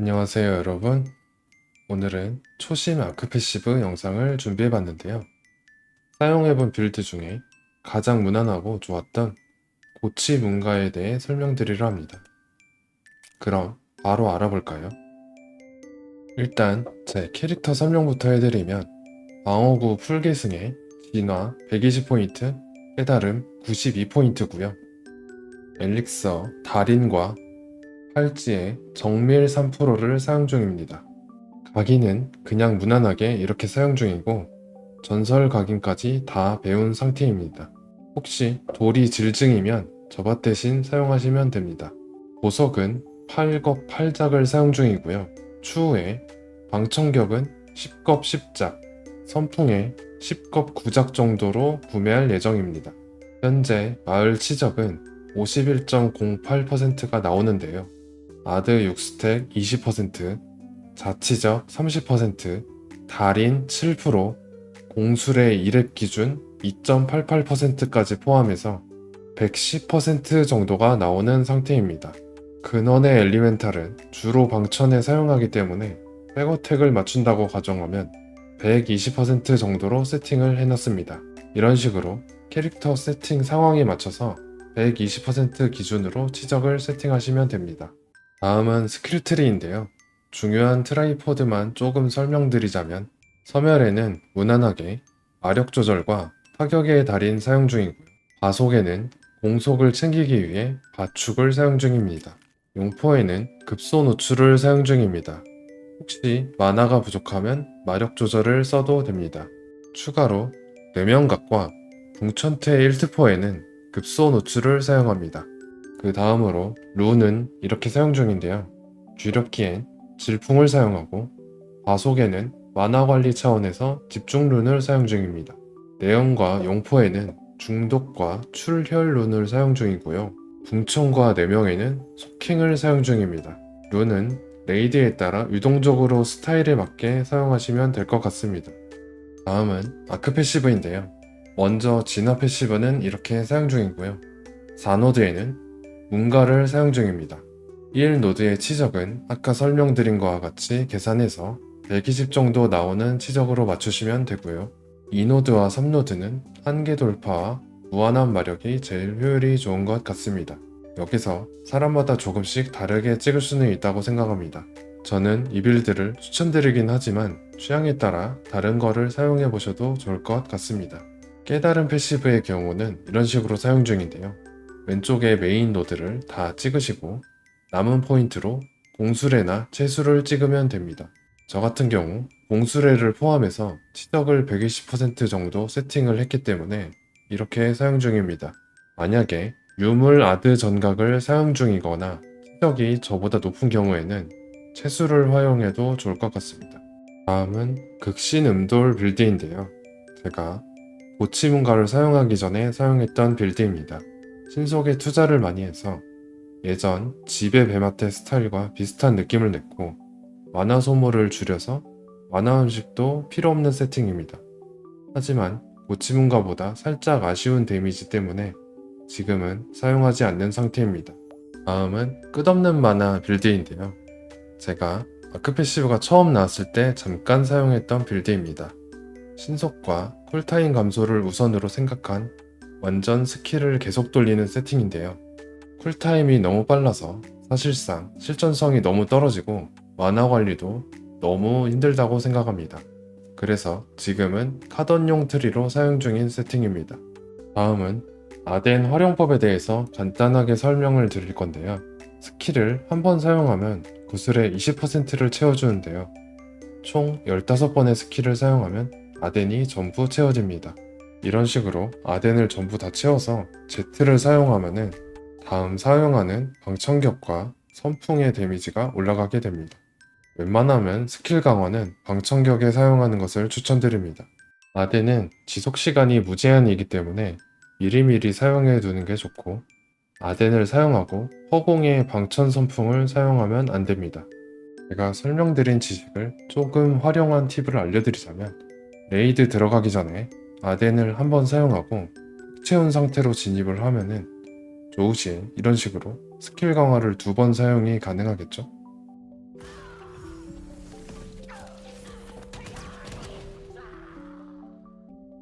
안녕하세요 여러분. 오늘은 초심 아크패시브 영상을 준비해 봤는데요. 사용해본 빌드 중에 가장 무난하고 좋았던 고치 문가에 대해 설명드리려 합니다. 그럼 바로 알아볼까요? 일단 제 캐릭터 설명부터 해드리면 방어구 풀계승에 진화 120포인트, 깨달음 92포인트고요. 엘릭서 달인과 팔찌에 정밀 3%를 사용 중입니다. 각인은 그냥 무난하게 이렇게 사용 중이고 전설 각인까지 다 배운 상태입니다. 혹시 돌이 질증이면 저밭 대신 사용하시면 됩니다. 보석은 8겁 8작을 사용 중이고요. 추후에 방청격은 10겁 10작, 선풍에 10겁 9작 정도로 구매할 예정입니다. 현재 마을 치적은 51.08%가 나오는데요. 아드 6스택 20%, 자치적 30%, 달인 7%, 공술의 2렙 기준 2.88%까지 포함해서 110% 정도가 나오는 상태입니다. 근원의 엘리멘탈은 주로 방천에 사용하기 때문에 백어택을 맞춘다고 가정하면 120% 정도로 세팅을 해놨습니다. 이런 식으로 캐릭터 세팅 상황에 맞춰서 120% 기준으로 치적을 세팅하시면 됩니다. 다음은 스킬 트리인데요. 중요한 트라이포드만 조금 설명드리자면 섬멸에는 무난하게 마력 조절과 타격의 달인 사용 중이고요. 바속에는 공속을 챙기기 위해 바축을 사용 중입니다. 용포에는 급소 노출을 사용 중입니다. 혹시 만화가 부족하면 마력 조절을 써도 됩니다. 추가로 내면각과 붕천태 1트포에는 급소 노출을 사용합니다. 그 다음으로 룬은 이렇게 사용 중인데요. 쥐력기엔 질풍을 사용하고 과속에는 만화 관리 차원에서 집중 룬을 사용 중입니다. 내연과 용포에는 중독과 출혈 룬을 사용 중이고요. 붕천과 내명에는 속행을 사용 중입니다. 룬은 레이드에 따라 유동적으로 스타일에 맞게 사용하시면 될 것 같습니다. 다음은 아크 패시브인데요. 먼저 진화 패시브는 이렇게 사용 중이고요. 4노드에는 문가를 사용 중입니다. 1 노드의 치적은 아까 설명드린 것과 같이 계산해서 120 정도 나오는 치적으로 맞추시면 되고요. 2노드와 3노드는 한계 돌파와 무한한 마력이 제일 효율이 좋은 것 같습니다. 여기서 사람마다 조금씩 다르게 찍을 수는 있다고 생각합니다. 저는 이 빌드를 추천드리긴 하지만 취향에 따라 다른 거를 사용해 보셔도 좋을 것 같습니다. 깨달은 패시브의 경우는 이런 식으로 사용 중인데요. 왼쪽에 메인 노드를 다 찍으시고 남은 포인트로 공수레나 채수를 찍으면 됩니다. 저 같은 경우 공수레를 포함해서 치덕을 120% 정도 세팅을 했기 때문에 이렇게 사용 중입니다. 만약에 유물 아드 전각을 사용 중이거나 치덕이 저보다 높은 경우에는 채수를 활용해도 좋을 것 같습니다. 다음은 극신 음돌 빌드인데요. 제가 고치문가를 사용하기 전에 사용했던 빌드입니다. 신속에 투자를 많이 해서 예전 집의 베마테 스타일과 비슷한 느낌을 냈고 만화 소모를 줄여서 만화 음식도 필요 없는 세팅입니다. 하지만 고치문가보다 살짝 아쉬운 데미지 때문에 지금은 사용하지 않는 상태입니다. 다음은 끝없는 만화 빌드인데요. 제가 아크패시브가 처음 나왔을 때 잠깐 사용했던 빌드입니다. 신속과 쿨타임 감소를 우선으로 생각한 완전 스킬을 계속 돌리는 세팅인데요. 쿨타임이 너무 빨라서 사실상 실전성이 너무 떨어지고 만화 관리도 너무 힘들다고 생각합니다. 그래서 지금은 카던용 트리로 사용 중인 세팅입니다. 다음은 아덴 활용법에 대해서 간단하게 설명을 드릴 건데요. 스킬을 한 번 사용하면 구슬의 20%를 채워주는데요. 총 15번의 스킬을 사용하면 아덴이 전부 채워집니다. 이런 식으로 아덴을 전부 다 채워서 Z를 사용하면은 다음 사용하는 방청격과 선풍의 데미지가 올라가게 됩니다. 웬만하면 스킬 강화는 방청격에 사용하는 것을 추천드립니다. 아덴은 지속 시간이 무제한이기 때문에 미리미리 사용해 두는 게 좋고 아덴을 사용하고 허공의 방천 선풍을 사용하면 안 됩니다. 제가 설명드린 지식을 조금 활용한 팁을 알려드리자면 레이드 들어가기 전에 아덴을 한번 사용하고 채운 상태로 진입을 하면은 좋으신 이런 식으로 스킬 강화를 두 번 사용이 가능하겠죠?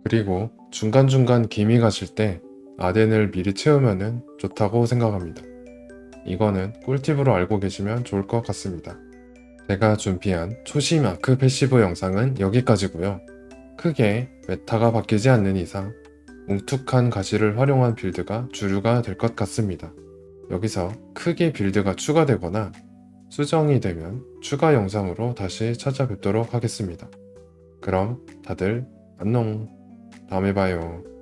그리고 중간중간 기미 가실 때 아덴을 미리 채우면은 좋다고 생각합니다. 이거는 꿀팁으로 알고 계시면 좋을 것 같습니다. 제가 준비한 초심 아크 패시브 영상은 여기까지고요. 크게 메타가 바뀌지 않는 이상 뭉툭한 가시를 활용한 빌드가 주류가 될 것 같습니다. 여기서 크게 빌드가 추가되거나 수정이 되면 추가 영상으로 다시 찾아뵙도록 하겠습니다. 그럼 다들 안녕. 다음에 봐요.